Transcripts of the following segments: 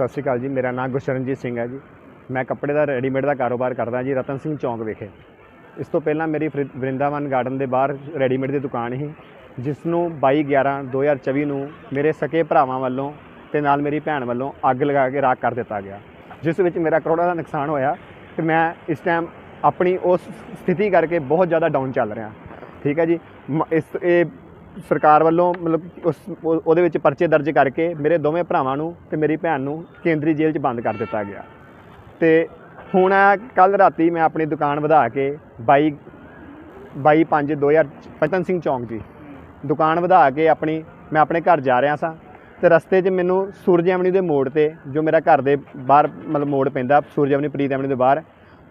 ਸਤਿ ਸ਼੍ਰੀ ਅਕਾਲ ਜੀ, ਮੇਰਾ ਨਾਮ ਗੁਸ਼ਰਨਜੀਤ ਸਿੰਘ ਹੈ ਜੀ। ਮੈਂ ਕੱਪੜੇ ਦਾ ਰੈਡੀਮੇਡ ਦਾ ਕਾਰੋਬਾਰ ਕਰਦਾ ਜੀ, ਰਤਨ ਸਿੰਘ ਚੌਂਕ ਵਿਖੇ। ਇਸ ਤੋਂ ਪਹਿਲਾਂ ਮੇਰੀ ਫਰਿ- ਵਰਿੰਦਾਵਨ ਗਾਰਡਨ ਦੇ ਬਾਹਰ ਰੈਡੀਮੇਡ ਦੀ ਦੁਕਾਨ ਸੀ ਜਿਸ ਨੂੰ 22 11 2024 ਨੂੰ ਮੇਰੇ ਸਕੇ ਭਰਾਵਾਂ ਵੱਲੋਂ ਤੇ ਨਾਲ ਮੇਰੀ ਭੈਣ ਵੱਲੋਂ ਅੱਗ ਲਗਾ ਕੇ ਰਾਖ ਕਰ ਦਿੱਤਾ ਗਿਆ। ਜਿਸ ਵਿੱਚ ਮੇਰਾ ਕਰੋੜਾਂ ਦਾ ਨੁਕਸਾਨ ਹੋਇਆ ਤੇ ਮੈਂ ਇਸ ਟਾਈਮ ਆਪਣੀ ਉਸ ਸਥਿਤੀ ਕਰਕੇ ਬਹੁਤ ਜ਼ਿਆਦਾ ਡਾਊਨ ਚੱਲ ਰਿਹਾ। ਠੀਕ ਹੈ ਜੀ, ਮ- ਇਸ, ਇਹ ਸਰਕਾਰ ਵੱਲੋਂ ਮਤਲਬ ਉਸ ਉਹਦੇ ਵਿੱਚ ਪਰਚੇ ਦਰਜ ਕਰਕੇ ਮੇਰੇ ਦੋਵੇਂ ਭਰਾਵਾਂ ਨੂੰ ਤੇ ਮੇਰੀ ਭੈਣ ਨੂੰ ਕੇਂਦਰੀ ਜੇਲ੍ਹ 'ਚ ਬੰਦ ਕਰ ਦਿੱਤਾ ਗਿਆ। ਤੇ ਹੁਣ ਕੱਲ ਰਾਤੀ ਮੈਂ ਆਪਣੀ ਦੁਕਾਨ ਵਧਾ ਕੇ 22 22 5 2000 ਪਤਨ ਸਿੰਘ ਚੌਂਕ ਜੀ, ਦੁਕਾਨ ਵਧਾ ਕੇ ਆਪਣੀ, ਮੈਂ ਆਪਣੇ ਘਰ ਜਾ ਰਿਹਾ ਸਾਂ ਤੇ ਰਸਤੇ 'ਚ ਮੈਨੂੰ ਸੂਰਜ ਐਵਨਿਊ ਦੇ ਮੋੜ ਤੇ, ਜੋ ਮੇਰਾ ਘਰ ਦੇ ਬਾਹਰ ਮਤਲਬ ਮੋੜ ਪੈਂਦਾ, ਸੂਰਜ ਐਵਨਿਊ ਪ੍ਰੀਤ ਐਵਨਿਊ ਦੇ ਬਾਹਰ,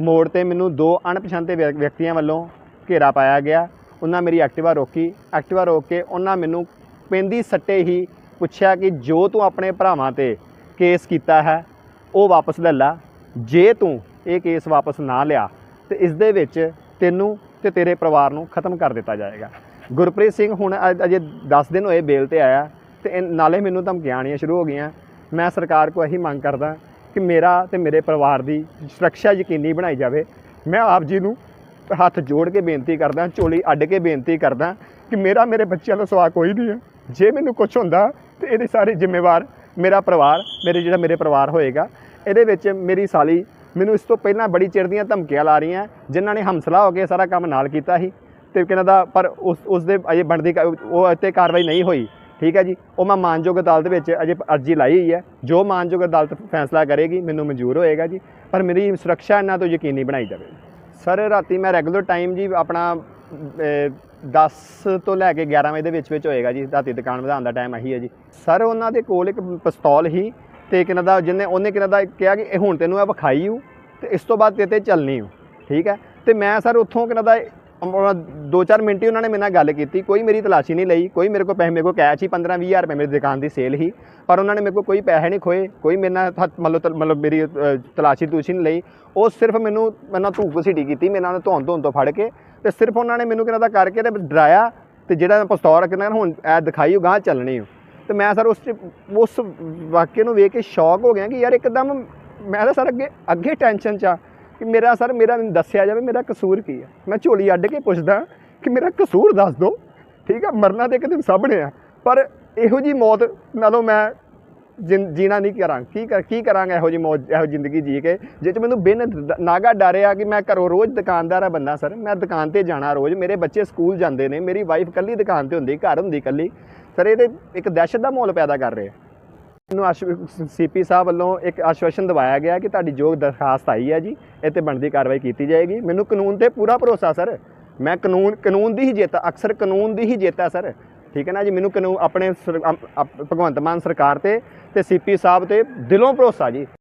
ਮੋੜ ਤੇ ਮੈਨੂੰ ਦੋ ਅਣਪਛਾਤੇ ਵਿਅ- ਵਿਅਕਤੀਆਂ ਵੱਲੋਂ ਘੇਰਾ ਪਾਇਆ ਗਿਆ ਉਹਨਾਂ ਮੇਰੀ ਐਕਟਿਵਾ ਰੋਕੀ। ਐਕਟਿਵਾ ਰੋਕ ਕੇ ਉਹਨਾਂ ਮੈਨੂੰ ਪੈਂਦੀ ਸੱਟੇ ਹੀ ਪੁੱਛਿਆ ਕਿ ਜੋ ਤੂੰ ਆਪਣੇ ਭਰਾਵਾਂ ਤੇ ਕੇਸ ਕੀਤਾ ਹੈ, ਉਹ ਵਾਪਸ ਲੈ ਲਾ। ਜੇ ਤੂੰ ਇਹ ਕੇਸ ਵਾਪਸ ਨਾ ਲਿਆ, ਤੇ ਇਸ ਦੇ ਵਿੱਚ ਤੈਨੂੰ ਤੇ ਤੇਰੇ ਪਰਿਵਾਰ ਨੂੰ ਖਤਮ ਕਰ ਦਿੱਤਾ ਜਾਏਗਾ। ਗੁਰਪ੍ਰੀਤ ਸਿੰਘ ਹੁਣ ਅ- ਅਜੇ 10 ਦਿਨ ਹੋਏ ਬੇਲ ਤੇ ਆਇਆ, ਤੇ ਇਹ- ਨਾਲੇ ਮੈਨੂੰ ਧਮਕੀਆਂ ਆਉਣੀਆਂ ਸ਼ੁਰੂ ਹੋ ਗਈਆਂ। ਮੈਂ ਸਰਕਾਰ ਕੋਲ ਇਹੀ ਮੰਗ ਕਰਦਾ ਕਿ ਮੇਰਾ ਤੇ ਮੇਰੇ ਪਰਿਵਾਰ ਦੀ ਸੁਰੱਖਿਆ ਯਕੀਨੀ ਬਣਾਈ ਜਾਵੇ। ਮੈਂ ਆਪ ਜੀ ਨੂੰ ਹੱਥ ਜੋੜ ਕੇ ਬੇਨਤੀ ਕਰਦਾ, ਝੋਲੀ ਅੱਡ ਕੇ ਬੇਨਤੀ ਕਰਦਾ ਕਿ ਮੇਰਾ, ਮੇਰੇ ਬੱਚਿਆਂ ਤੋਂ ਸਵਾ ਕੋਈ ਨਹੀਂ ਹੈ। ਜੇ ਮੈਨੂੰ ਕੁਝ ਹੁੰਦਾ ਤੇ ਇਹਦੇ ਸਾਰੇ ਜ਼ਿੰਮੇਵਾਰ ਮੇਰਾ ਪਰਿਵਾਰ, ਮੇਰੇ ਜਿਹੜਾ ਮੇਰੇ ਪਰਿਵਾਰ ਹੋਏਗਾ, ਇਹਦੇ ਵਿੱਚ ਮੇਰੀ ਸਾਲੀ ਮੈਨੂੰ ਇਸ ਤੋਂ ਪਹਿਲਾਂ ਬੜੀ ਚਿਰ ਦੀਆਂ ਧਮਕੀਆਂ ਲਾ ਰਹੀਆਂ, ਜਿਨ੍ਹਾਂ ਨੇ ਹਮਸਲਾ ਹੋ ਕੇ ਸਾਰਾ ਕੰਮ ਨਾਲ ਕੀਤਾ ਸੀ। ਤੇ ਕਿਹਨਾਂ ਦਾ, ਪਰ ਉਸ ਉਸ ਦੇ ਅਜੇ ਬਣਦੀ ਕਾ- ਉਹ 'ਤੇ ਕਾਰਵਾਈ ਨਹੀਂ ਹੋਈ। ਠੀਕ ਹੈ ਜੀ? ਉਹ ਮੈਂ ਮਾਨਯੋਗ ਅਦਾਲਤ ਵਿੱਚ ਅਜੇ ਅਰਜੀ ਲਾਈ ਹੋਈ ਹੈ। ਜੋ ਮਾਨਯੋਗ ਅਦਾਲਤ ਫੈਸਲਾ ਕਰੇਗੀ, ਮੈਨੂੰ ਮਨਜ਼ੂਰ ਹੋਏਗਾ ਜੀ। ਪਰ ਮੇਰੀ ਸੁਰੱਖਿਆ ਇਹਨਾਂ ਤੋਂ ਯਕੀਨੀ ਬਣਾਈ ਜਾਵੇ। ਸਰ ਰਾਤੀ ਮੈਂ ਰੈਗੂਲਰ ਟਾਈਮ ਜੀ ਆਪਣਾ ਅਹ, 10 ਤੋਂ ਲੈ ਕੇ 11 ਵਜੇ ਦੇ ਵਿੱਚ ਵਿੱਚ ਹੋਏਗਾ ਜੀ ਰਾਤੀ ਦੁਕਾਨ ਵਧਾਉਣ ਦਾ ਟਾਈਮ ਆਹੀ ਹੈ ਜੀ। ਸਰ ਉਹਨਾਂ ਦੇ ਕੋਲ ਇੱਕ ਪਿਸਤੌਲ ਹੀ ਤੇ ਕਿਨਾਂ ਦਾ ਜਿਹਨੇ ਉਹਨੇ ਕਿਨਾਂ ਦਾ ਕਿਹਾ ਕਿ ਇਹ ਹੁਣ ਤੈਨੂੰ ਇਹ ਵਿਖਾਈ ਹੂ ਤੇ ਇਸ ਤੋਂ ਬਾਅਦ ਤੇਰੇ ਤੇ ਚੱਲਣੀ ਹੂ ਠੀਕ ਹੈ? ਤੇ ਮੈਂ ਸਰ ਉੱਥੋਂ ਕਿਨਾਂ ਦਾ ਆਪਣਾ ਦੋ ਚਾਰ ਮਿੰਟ ਹੀ ਉਹਨਾਂ ਨੇ ਮੇਰੇ ਨਾਲ ਗੱਲ ਕੀਤੀ। ਕੋਈ ਮੇਰੀ ਤਲਾਸ਼ੀ ਨਹੀਂ ਲਈ, ਕੋਈ ਮੇਰੇ ਕੋਲ ਪੈਸੇ, ਮੇਰੇ ਕੋਲ ਕੈਸ਼ ਹੀ 15 ਵੀਹ ਹਜ਼ਾਰ ਰੁਪਏ ਮੇਰੀ ਦੁਕਾਨ ਦੀ ਸੇਲ ਹੀ। ਪਰ ਉਹਨਾਂ ਨੇ ਮੇਰੇ ਕੋਲ ਕੋਈ ਪੈਸੇ ਨਹੀਂ ਖੋਏ, ਕੋਈ ਮੇਰੇ ਨਾਲ ਮਤਲਬ ਤਲ- ਮਤਲਬ ਮੇਰੀ ਤਲਾਸ਼ੀ ਤੂਸ਼ੀ ਨਹੀਂ ਲਈ। ਉਹ ਸਿਰਫ ਮੈਨੂੰ, ਮੇਰੇ ਨਾਲ ਧੂਪ ਸਿੱਟੀ ਕੀਤੀ, ਮੇਰੇ ਨਾਲ ਧੌਣ ਧੌਣ ਤੋਂ ਫੜ ਕੇ। ਤੇ ਸਿਰਫ ਉਹਨਾਂ ਨੇ ਮੈਨੂੰ ਕਿਹਨਾਂ ਦਾ ਕਰਕੇ ਤੇ ਡਰਾਇਆ ਤੇ ਜਿਹੜਾ ਪਸਤੌਰ ਕਿਹਨਾਂ ਹੁਣ ਐ ਦਿਖਾਈ ਉਹ ਗਾਂ ਚੱਲਣੀ ਤੇ ਮੈਂ ਸਰ ਉਸ 'ਚ, ਉਸ ਵਾਕਿਆ ਨੂੰ ਵੇਖ ਕੇ ਸ਼ੌਕ ਹੋ ਗਿਆ ਕਿ ਯਾਰ ਇੱਕਦਮ ਮੈਂ ਤਾਂ ਸਰ ਅੱਗੇ ਅੱਗੇ ਟੈਨਸ਼ਨ 'ਚ ਆ। ਕਿ ਮੇਰਾ ਸਰ, ਮੇਰਾ ਮੈਨੂੰ ਦੱਸਿਆ ਜਾਵੇ ਮੇਰਾ ਕਸੂਰ ਕੀ ਹੈ ਮੈਂ ਝੋਲੀ ਅੱਡ ਕੇ ਪੁੱਛਦਾ ਕਿ ਮੇਰਾ ਕਸੂਰ ਦੱਸ ਦਿਓ। ਠੀਕ ਆ, ਮਰਨਾ ਤੇ ਇੱਕ ਦਿਨ ਸਾਹਮਣੇ ਆ। ਪਰ ਇਹੋ ਜੀ ਮੌਤ ਨਾਲੋਂ ਮੈਂ ਜਿੰ- ਜੀਣਾ ਨਹੀਂ ਕਰਾਂ। ਕੀ ਕਰ, ਕੀ ਕਰਾਂਗਾ ਇਹੋ ਜੀ ਮੌਤ, ਇਹੋ ਜ਼ਿੰਦਗੀ ਜੀ ਕੇ? ਜਿਹ 'ਚ ਮੈਨੂੰ ਬਿਨ ਨਾਗਾ ਡਰਿਆ ਕਿ ਮੈਂ ਘਰੋਂ ਰੋਜ਼ ਦੁਕਾਨਦਾਰ ਆ ਬੰਦਾ ਸਰ। ਮੈਂ ਦੁਕਾਨ ਤੇ ਜਾਣਾ ਰੋਜ਼। ਮੇਰੇ ਬੱਚੇ ਸਕੂਲ ਜਾਂਦੇ ਨੇ। ਮੇਰੀ ਵਾਈਫ ਕੱਲੀ ਦੁਕਾਨ ਤੇ ਹੁੰਦੀ, ਘਰ ਹੁੰਦੀ ਕੱਲੀ ਸਰ, ਇਹਦੇ ਇੱਕ ਦਹਿਸ਼ਤ ਦਾ ਮਾਹੌਲ ਪੈਦਾ ਕਰ ਰਿਹਾ ਆ ਮੈਨੂੰ ਸੀਪੀ ਸਾਹਿਬ ਵੱਲੋਂ ਇੱਕ ਆਸ਼ਵਾਸਨ ਦਵਾਇਆ ਗਿਆ ਕਿ ਤੁਹਾਡੀ ਜੋ ਦਰਖਾਸਤ ਆਈ ਹੈ ਜੀ, ਇਹ ਤੇ ਬਣਦੀ ਕਾਰਵਾਈ ਕੀਤੀ ਜਾਏਗੀ। ਮੈਨੂੰ ਕਾਨੂੰਨ ਤੇ ਪੂਰਾ ਭਰੋਸਾ, ਸਰ। ਮੈਂ ਕਾਨੂੰਨ ਕਾਨੂੰਨ ਦੀ ਹੀ ਜਿੱਤ, ਅਕਸਰ ਕਾਨੂੰਨ ਦੀ ਹੀ ਜਿੱਤ ਹੈ, ਸਰ। ਠੀਕ ਹੈ ਨਾ ਜੀ? ਮੈਨੂੰ ਕਾਨੂੰਨ ਆਪਣੇ ਸਰ- ਅਪ- ਭਗਵੰਤ ਮਾਨ ਸਰਕਾਰ ਤੇ ਤੇ ਸੀਪੀ ਸਾਹਿਬ ਤੇ ਦਿਲੋਂ ਭਰੋਸਾ ਜੀ।